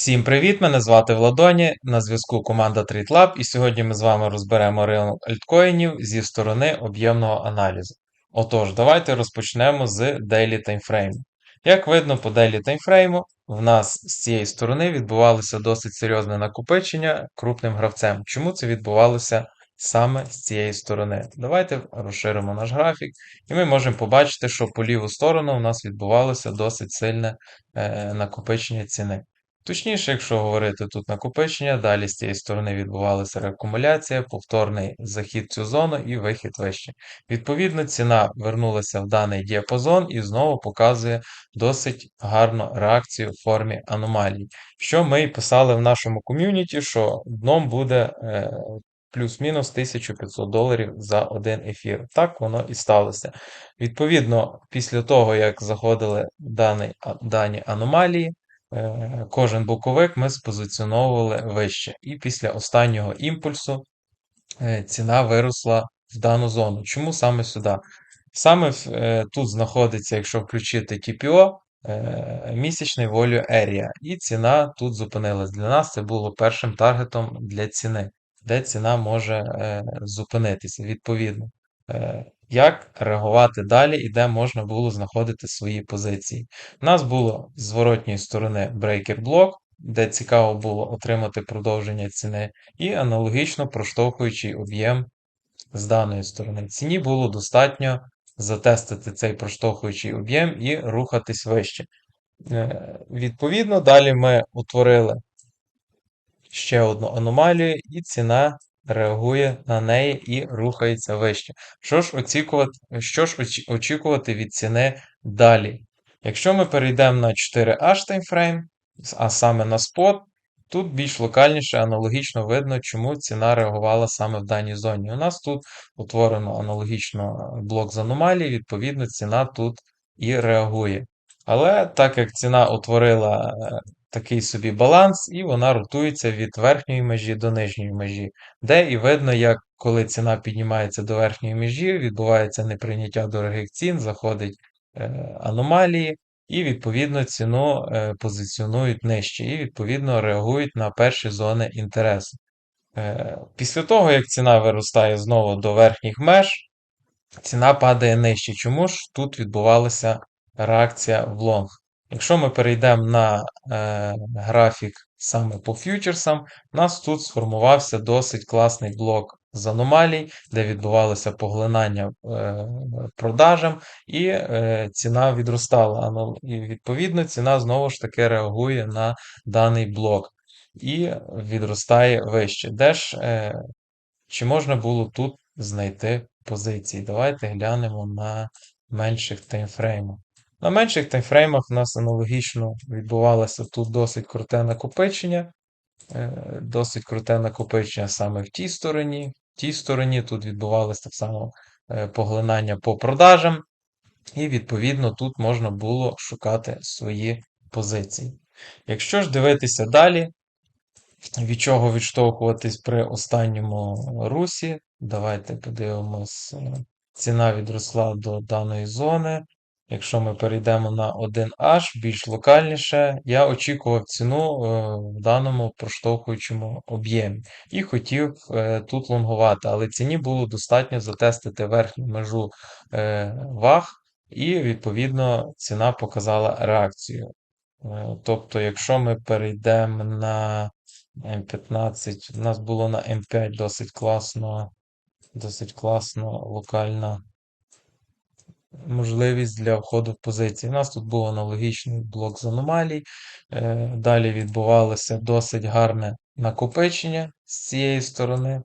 Всім привіт! Мене звати Владоні. На зв'язку команда TradeLab, і сьогодні ми з вами розберемо ринок альткоїнів зі сторони об'ємного аналізу. Отож, давайте розпочнемо з Daily Timeframe. Як видно по Daily Timeframe, в нас з цієї сторони відбувалося досить серйозне накопичення крупним гравцем. Чому це відбувалося саме з цієї сторони? Давайте розширимо наш графік, і ми можемо побачити, що по ліву сторону у нас відбувалося досить сильне е, накопичення ціни. Точніше, якщо говорити тут накопичення, далі з цієї сторони відбувалася реакумуляція, повторний захід в цю зону і вихід вище. Відповідно, ціна вернулася в даний діапазон і знову показує досить гарну реакцію в формі аномалій. Що ми і писали в нашому ком'юніті, що дном буде е, плюс-мінус 1500 доларів за один ефір. Так воно і сталося. Відповідно, після того, як заходили дані, дані аномалії, кожен боковик ми спозиціонували вище. І після останнього імпульсу е, ціна виросла в дану зону. Чому саме сюди? Саме е, тут знаходиться, якщо включити TPO, місячний Value Area, і ціна тут зупинилась. Для нас це було першим таргетом для ціни, де ціна може зупинитися відповідно. Як реагувати далі і де можна було знаходити свої позиції. У нас було з зворотньої сторони брейкер-блок, де цікаво було отримати продовження ціни, і аналогічно проштовхуючий об'єм з даної сторони. Ціні було достатньо затестити цей проштовхуючий об'єм і рухатись вище. Е, відповідно, далі ми утворили ще одну аномалію, і ціна реагує на неї і рухається вище. Що ж очікувати, що ж очікувати від ціни далі? Якщо ми перейдемо на 4H таймфрейм, а саме на спот, тут більш локальніше аналогічно видно, чому ціна реагувала саме в даній зоні. У нас тут утворено аналогічно блок з аномалії, відповідно, ціна тут і реагує. Але так як ціна утворила е, такий собі баланс, і вона ротується від верхньої межі до нижньої межі, де і видно, як коли ціна піднімається до верхньої межі, відбувається неприйняття дорогих цін, заходить е, аномалії, і, відповідно, ціну е, позиціонують нижче, і, відповідно, реагують на перші зони інтересу. Е, після того, як ціна виростає знову до верхніх меж, ціна падає нижче. Чому ж тут відбувалася реакція в лонг? Якщо ми перейдемо на е, графік саме по фьючерсам, у нас тут сформувався досить класний блок з аномалій, де відбувалося поглинання е, продажам, і е, ціна відростала. І відповідно ціна знову ж таки реагує на даний блок і відростає вище. Де ж, е, Чи можна було тут знайти позиції? Давайте глянемо на менших таймфреймах. На менших таймфреймах у нас аналогічно відбувалося тут досить круте накопичення. Е, досить круте накопичення саме в тій стороні. В тій стороні тут відбувалося так само е, поглинання по продажам, і, відповідно, тут можна було шукати свої позиції. Якщо ж дивитися далі, від чого відштовхуватись при останньому русі, давайте подивимось, е, ціна відросла до даної зони. Якщо ми перейдемо на 1H більш локальніше, я очікував ціну е, в даному проштовхуючому об'ємі і хотів е, тут лонгувати, але ціні було достатньо затестити верхню межу е, ваг, і, відповідно, ціна показала реакцію. Тобто, якщо ми перейдемо на М15, у нас було на М5 досить класно, досить класно локальна можливість для входу в позиції. У нас тут був аналогічний блок з аномалій. Е, далі відбувалося досить гарне накопичення з цієї сторони.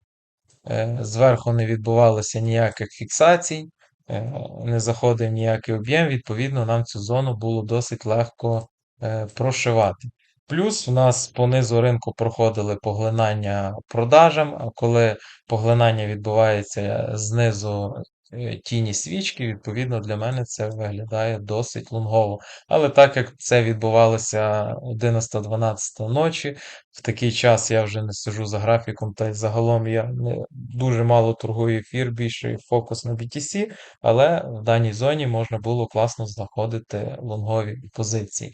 Е, зверху не відбувалося ніяких фіксацій, е, не заходив ніякий об'єм, відповідно, нам цю зону було досить легко прошивати. Плюс у нас по низу ринку проходили поглинання продажам, а коли поглинання відбувається знизу тіні свічки, відповідно, для мене це виглядає досить лонгово. Але так як це відбувалося 11-12 ночі, в такий час я вже не сижу за графіком, та й загалом я не дуже мало торгую ефір, більше фокус на BTC, але в даній зоні можна було класно знаходити лонгові позиції.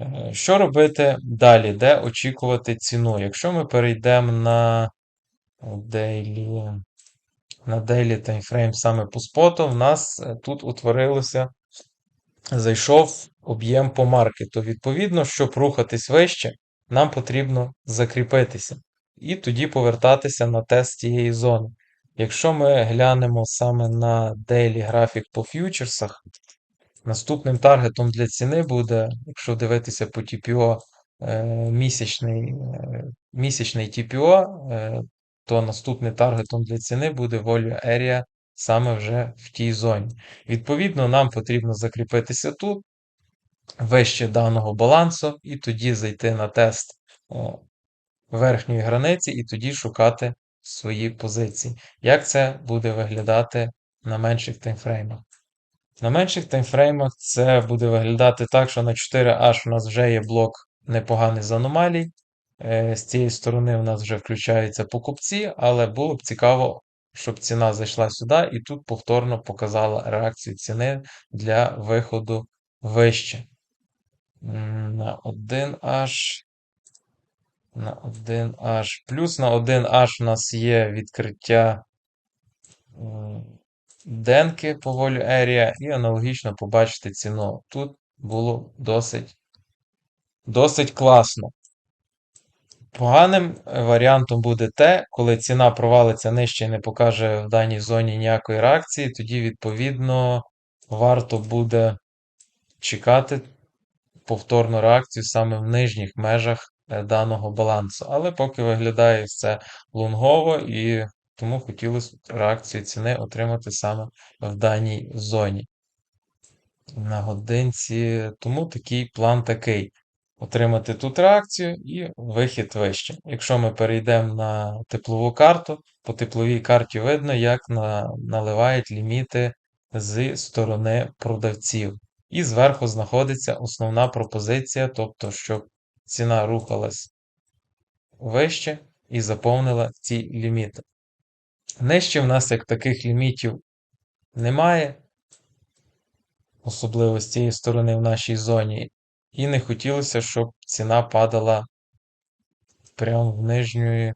Е, Що робити далі? Де очікувати ціну? Якщо ми перейдемо на daily, на daily timeframe саме по споту, в нас е, тут утворилося, зайшов об'єм по маркету. Відповідно, щоб рухатись вище, нам потрібно закріпитися і тоді повертатися на тест цієї зони. Якщо ми глянемо саме на daily графік по фьючерсах, Наступним таргетом для ціни буде, якщо дивитися по TPO е, місячний е, місячний TPO, то наступним таргетом для ціни буде Value Area саме вже в тій зоні. Відповідно, нам потрібно закріпитися тут, вище даного балансу, і тоді зайти на тест верхньої границі, і тоді шукати свої позиції. Як це буде виглядати на менших таймфреймах? На менших таймфреймах це буде виглядати так, що на 4H у нас вже є блок непоганий з аномалій. Е, З цієї сторони у нас вже включаються покупці, але було б цікаво, щоб ціна зайшла сюди і тут повторно показала реакцію ціни для виходу вище. На 1H. На 1H. Плюс на 1H у нас є відкриття денки по волю Area і аналогічно побачити ціну. Тут було досить, досить класно. Поганим варіантом буде те, коли ціна провалиться нижче і не покаже в даній зоні ніякої реакції, тоді, відповідно, варто буде чекати повторну реакцію саме в нижніх межах е, даного балансу. Але поки виглядає все лонгово і тому хотілося реакцію ціни отримати саме в даній зоні. На годинці, тому такий план такий. Отримати тут реакцію і вихід вище. Якщо ми перейдемо на теплову карту, по тепловій карті видно, як на, наливають ліміти з сторони продавців. І зверху знаходиться основна пропозиція, тобто, щоб ціна рухалась вище і заповнила ці ліміти. Нижче в нас як таких лімітів немає, особливо з цієї сторони в нашій зоні. І не хотілося, щоб ціна падала прямо в нижню,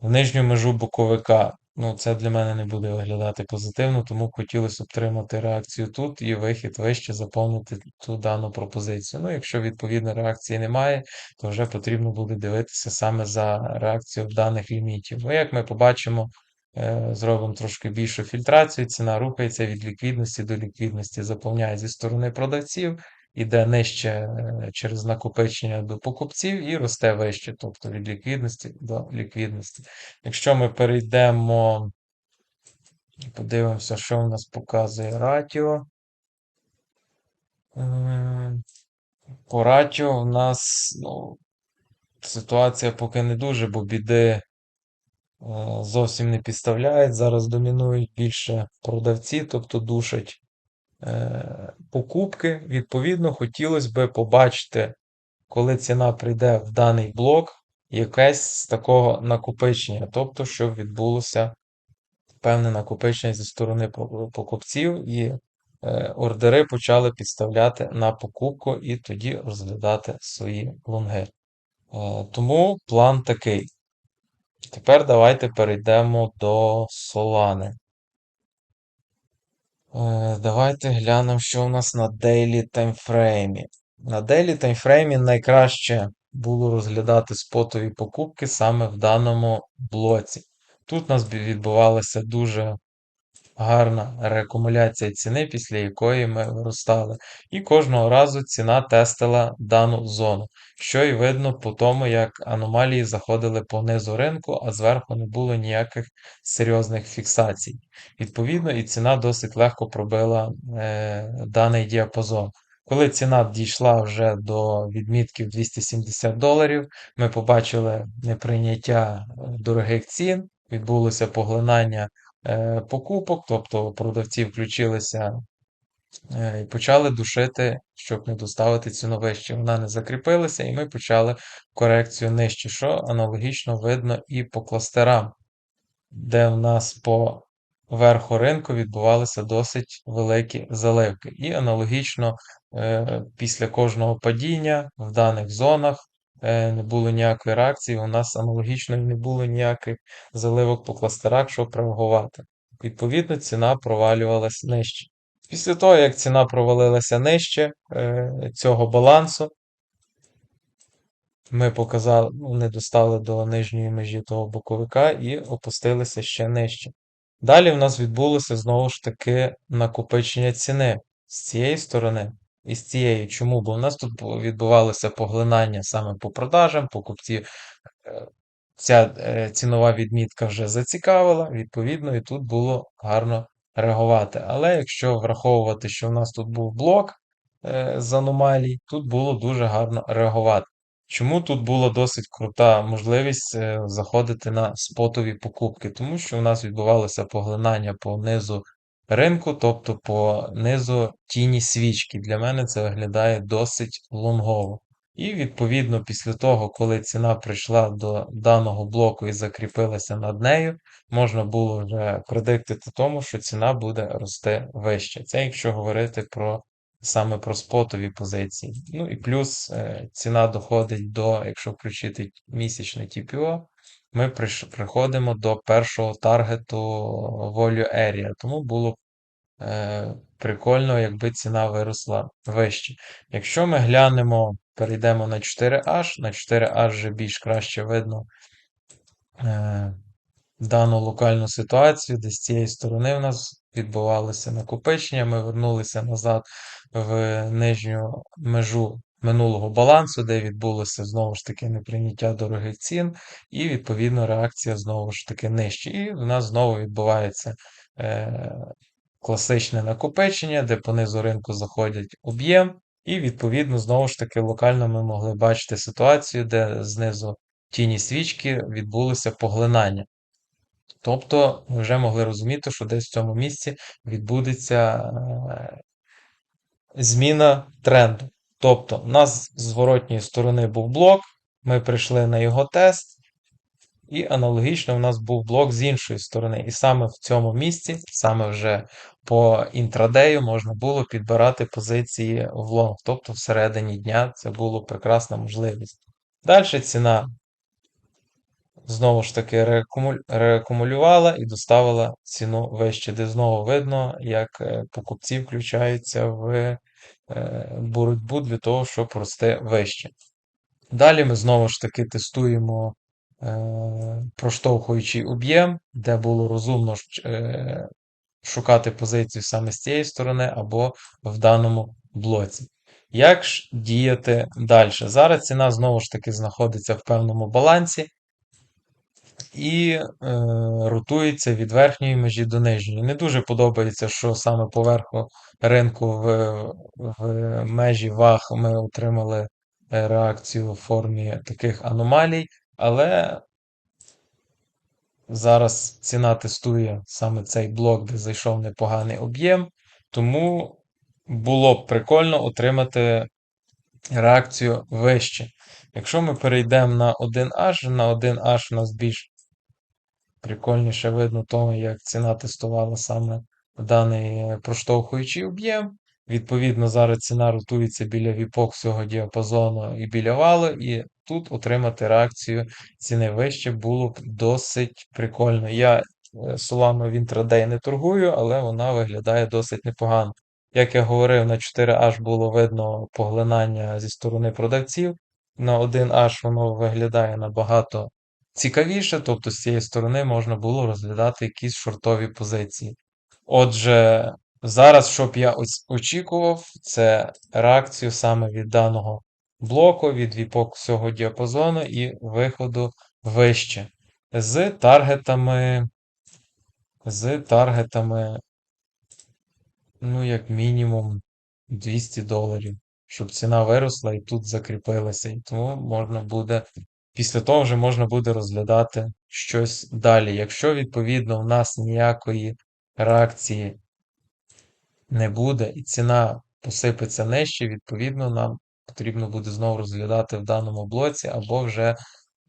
в нижню межу боковика. Ну, це для мене не буде виглядати позитивно, тому хотілося отримати реакцію тут і вихід вище заповнити ту дану пропозицію. Ну, якщо відповідної реакції немає, то вже потрібно буде дивитися саме за реакцією даних лімітів. Ну, як ми побачимо, Е, зробимо трошки більшу фільтрацію, ціна рухається від ліквідності до ліквідності, заповняє зі сторони продавців, іде нижче е, через накопичення до покупців і росте вище, тобто від ліквідності до ліквідності. Якщо ми перейдемо, подивимося, що в нас показує ратіо. По ратіо в нас ну, ситуація поки не дуже, бо біди Е, зовсім не підставляють. Зараз домінують більше продавці, тобто душать е, покупки. Відповідно, хотілося б побачити, коли ціна прийде в даний блок, якесь з такого накопичення, тобто, щоб відбулося певне накопичення зі сторони покупців, і е, ордери почали підставляти на покупку і тоді розглядати свої лонги. Тому план такий. Тепер давайте перейдемо до Solani. Е, давайте глянемо, що у нас на Daily таймфреймі. На Daily таймфреймі найкраще було розглядати спотові покупки саме в даному блоці. Тут у нас відбувалося дуже гарна реакумуляція ціни, після якої ми виростали. І кожного разу ціна тестила дану зону, що і видно по тому, як аномалії заходили по низу ринку, а зверху не було ніяких серйозних фіксацій. Відповідно, і ціна досить легко пробила е, даний діапазон. Коли ціна дійшла вже до відмітків 270 доларів, ми побачили неприйняття дорогих цін, відбулося поглинання покупок, тобто продавці включилися е, і почали душити, щоб не доставити ціну вище. Вона не закріпилася, і ми почали корекцію нижче, що аналогічно видно і по кластерам, де в нас по верху ринку відбувалися досить великі заливки. І аналогічно е, після кожного падіння в даних зонах е, не було ніякої реакції, у нас аналогічно не було ніяких заливок по кластерах, щоб реагувати. Відповідно, ціна провалювалась нижче. Після того, як ціна провалилася нижче е, цього балансу, ми показали, ну, не достали до нижньої межі того боковика і опустилися ще нижче. Далі в нас відбулося знову ж таки накопичення ціни з цієї сторони і з цієї. Чому? Бо в нас тут відбувалося поглинання саме по продажам, покупці. Е, ця е, цінова відмітка вже зацікавила, відповідно, і тут було гарно реагувати. Але якщо враховувати, що в нас тут був блок е, з аномалій, тут було дуже гарно реагувати. Чому тут була досить крута можливість заходити на спотові покупки? Тому що у нас відбувалося поглинання по низу ринку, тобто по низу тіні свічки. Для мене це виглядає досить лонгово. І відповідно після того, коли ціна прийшла до даного блоку і закріпилася над нею, можна було вже предиктити тому, що ціна буде рости вище. Це якщо говорити про саме про спотові позиції. Ну і плюс е, ціна доходить до, якщо включити місячне TPO, ми приходимо до першого таргету Value Area. Тому було е, прикольно, якби ціна виросла вище. Якщо ми глянемо, перейдемо на 4H, на 4H вже більш краще видно. Е, дану локальну ситуацію, де з цієї сторони в нас відбувалося накопичення, ми вернулися назад в нижню межу минулого балансу, де відбулося знову ж таки неприйняття дорогих цін, і, відповідно, реакція знову ж таки нижче. І в нас знову відбувається е, класичне накопичення, де по низу ринку заходять об'єм. І, відповідно, знову ж таки, локально ми могли бачити ситуацію, де знизу тіні свічки відбулося поглинання. Тобто ми вже могли розуміти, що десь в цьому місці відбудеться е, зміна тренду. Тобто, у нас з зворотньої сторони був блок, ми прийшли на його тест, і аналогічно у нас був блок з іншої сторони. І саме в цьому місці, саме вже по інтрадею, можна було підбирати позиції в лонг. Тобто всередині дня це була прекрасна можливість. Далі ціна знову ж таки реакумулювала і доставила ціну вище, де знову видно, як е, покупці включаються в боротьбу для того, щоб рости вище. Далі ми знову ж таки тестуємо е, проштовхуючий об'єм, де було розумно шукати позицію саме з цієї сторони або в даному блоці. Як ж діяти далі? Зараз ціна знову ж таки знаходиться в певному балансі і е, ротується від верхньої межі до нижньої. Не дуже подобається, що саме поверху ринку в, в межі ваг ми отримали е, реакцію в формі таких аномалій, але зараз ціна тестує саме цей блок, де зайшов непоганий об'єм, тому було б прикольно отримати реакцію вище. Якщо ми перейдемо на 1H, на 1H у нас більш Прикольніше видно того, як ціна тестувала саме даний е, проштовхуючий об'єм. Відповідно, зараз ціна ротується біля віпок всього діапазону і біля валу, і тут отримати реакцію ціни вище було б досить прикольно. Я Solano в інтрадей не торгую, але вона виглядає досить непогано. Як я говорив, на 4H було видно поглинання зі сторони продавців. На 1H воно виглядає набагато цікавіше, тобто з цієї сторони можна було розглядати якісь шортові позиції. Отже, зараз, що б я очікував, це реакцію саме від даного блоку, від віпок всього діапазону і виходу вище. З таргетами, з таргетами, ну, як мінімум, 200 доларів, щоб ціна виросла і тут закріпилася. І тому можна буде після того вже можна буде розглядати щось далі. Якщо, відповідно, в нас ніякої реакції не буде і ціна посипеться нижче, відповідно, нам потрібно буде знову розглядати в даному блоці або вже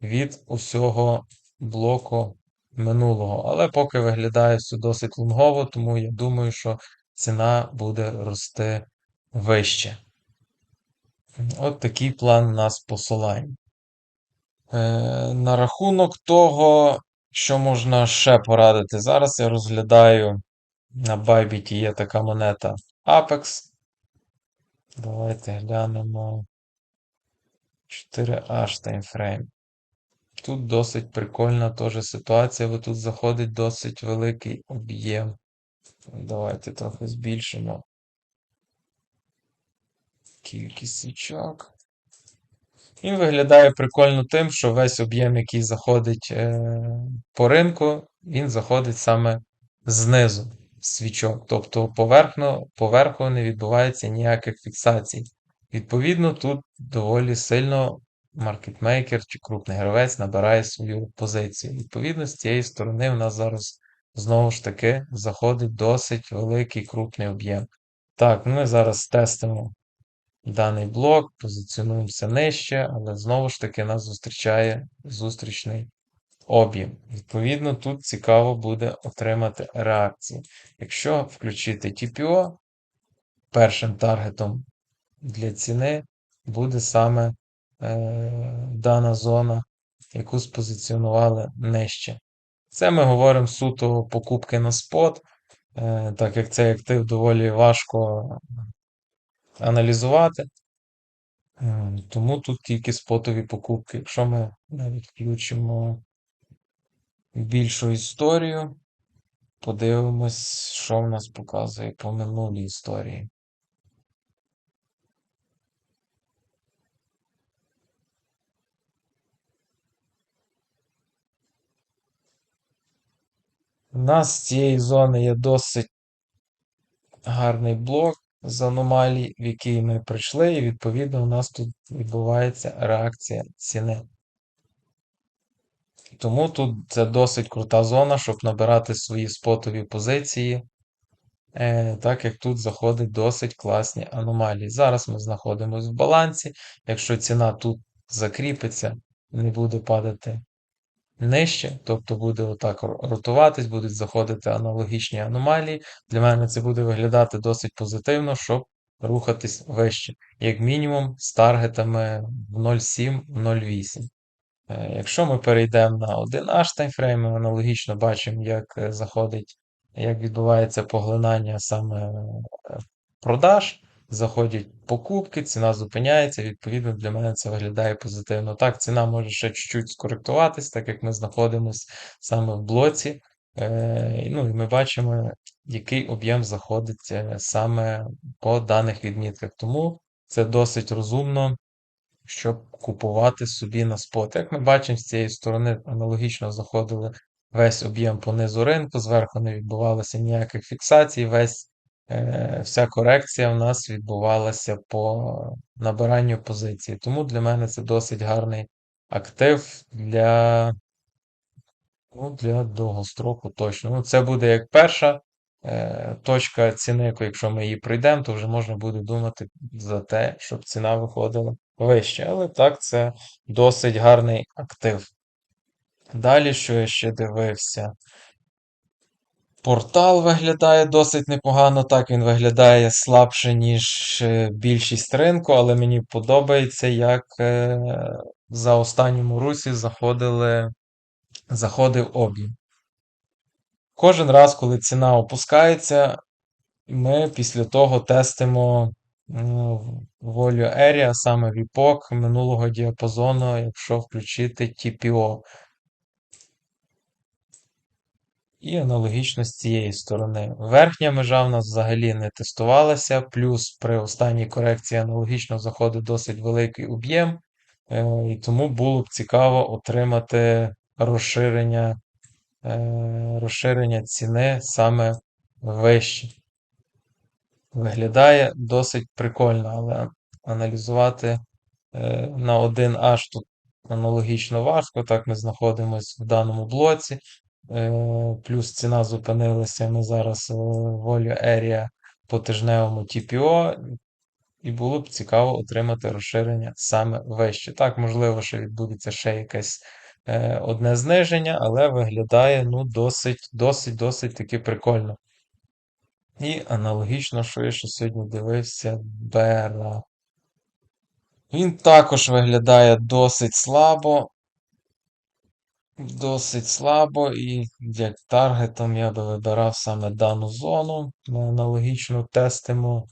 від усього блоку минулого. Але поки виглядає все досить лонгово, тому я думаю, що ціна буде рости вище. От такий план у нас посилань. Е, на рахунок того, що можна ще порадити. Зараз я розглядаю на Bybit є така монета Apex. Давайте глянемо 4H таймфрейм. Тут досить прикольна теж ситуація, бо тут заходить досить великий об'єм. Давайте трохи збільшимо кількість свічок. Він виглядає прикольно тим, що весь об'єм, який заходить е, по ринку, він заходить саме знизу свічок. Тобто поверхно, поверху не відбувається ніяких фіксацій. Відповідно, тут доволі сильно маркетмейкер чи крупний гравець набирає свою позицію. Відповідно, з цієї сторони в нас зараз знову ж таки заходить досить великий крупний об'єм. Так, ми зараз тестимо даний блок, позиціонуємося нижче, але знову ж таки нас зустрічає зустрічний об'єм. Відповідно, тут цікаво буде отримати реакцію. Якщо включити TPO, першим таргетом для ціни буде саме е, дана зона, яку спозиціонували нижче. Це ми говоримо суто покупки на спот, е, так як цей актив доволі важко аналізувати. Е, Тому тут тільки спотові покупки. Якщо ми навіть включимо більшу історію, подивимось, що в нас показує по минулій історії. У нас з цієї зони є досить гарний блок з аномалій, в який ми прийшли, і відповідно у нас тут відбувається реакція ціни. Тому тут це досить крута зона, щоб набирати свої спотові позиції, е, так як тут заходить досить класні аномалії. Зараз ми знаходимося в балансі. Якщо ціна тут закріпиться, не буде падати нижче, тобто буде отак ротуватись, будуть заходити аналогічні аномалії. Для мене це буде виглядати досить позитивно, щоб рухатись вище, як мінімум з таргетами в 0,7-0,8. Е, Якщо ми перейдемо на 1H таймфрейм, ми аналогічно бачимо, як е, заходить, як відбувається поглинання саме е, продаж, заходять покупки, ціна зупиняється, відповідно, для мене це виглядає позитивно. Так, ціна може ще чуть-чуть скоректуватись, так як ми знаходимося саме в блоці. Ну і ми бачимо, який об'єм заходить саме по даних відмітках. Тому це досить розумно щоб купувати собі на спот. Як ми бачимо, з цієї сторони аналогічно заходили весь об'єм по низу ринку, зверху не відбувалося ніяких фіксацій, весь, е, вся корекція в нас відбувалася по набиранню позиції. Тому для мене це досить гарний актив для ну, для довгостроку точно. Ну, Це буде як перша е, точка ціни, якщо ми її пройдемо, то вже можна буде думати за те, щоб ціна виходила вище. Але так, це досить гарний актив. Далі, що я ще дивився? Портал виглядає досить непогано. Так, він виглядає слабше, ніж е, більшість ринку, але мені подобається, як е, за останньому русі заходили, заходив об'єм. Кожен раз, коли ціна опускається, ми після того тестимо волю Area, саме віпок минулого діапазону, якщо включити TPO. І аналогічно з цієї сторони. Верхня межа в нас взагалі не тестувалася, плюс при останній корекції аналогічно заходить досить великий об'єм, е, і тому було б цікаво отримати розширення е, розширення ціни саме вище. Виглядає досить прикольно, але аналізувати е, на 1H тут аналогічно важко. Так, ми знаходимося в даному блоці. Е, Плюс ціна зупинилася. Ми зараз е, волю Area по тижневому TPO, і було б цікаво отримати розширення саме вище. Так, можливо, що відбудеться ще якесь е, одне зниження, але виглядає ну, досить, досить, досить таки прикольно. І аналогічно, що я ще сьогодні дивився, Бера. Він також виглядає досить слабо. Досить слабо, і як таргетом я би вибирав саме дану зону. Ми аналогічно тестимо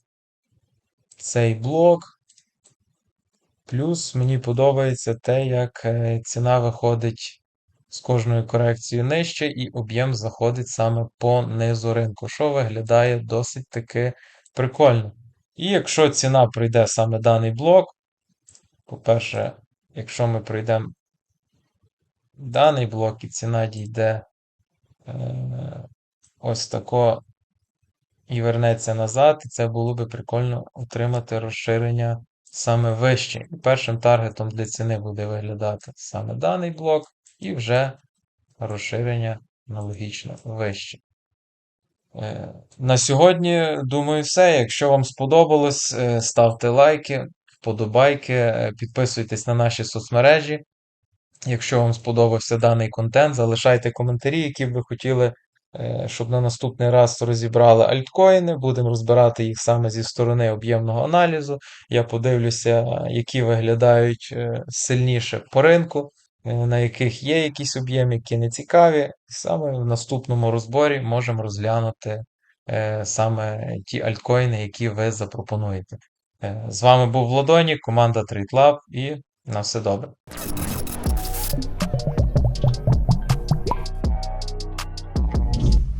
цей блок. Плюс мені подобається те, як е, ціна виходить з кожною корекцією нижче, і об'єм заходить саме по низу ринку, що виглядає досить таки прикольно. І якщо ціна пройде саме даний блок, по-перше, якщо ми пройдемо даний блок і ціна дійде е, ось тако і вернеться назад, це було би прикольно отримати розширення саме вище. Першим таргетом для ціни буде виглядати саме даний блок, і вже розширення аналогічно вище. Е, На сьогодні, думаю, все. Якщо вам сподобалось, е, ставте лайки, вподобайки, е, підписуйтесь на наші соцмережі. Якщо вам сподобався даний контент, залишайте коментарі, які б ви хотіли, е, щоб на наступний раз розібрали альткоїни. Будемо розбирати їх саме зі сторони об'ємного аналізу. Я подивлюся, які виглядають е, сильніше по ринку, е, на яких є якісь об'єми, які не цікаві. Саме в наступному розборі можемо розглянути саме ті альткоїни, які ви запропонуєте. З вами був Владонік, команда TradeLab і на все добре.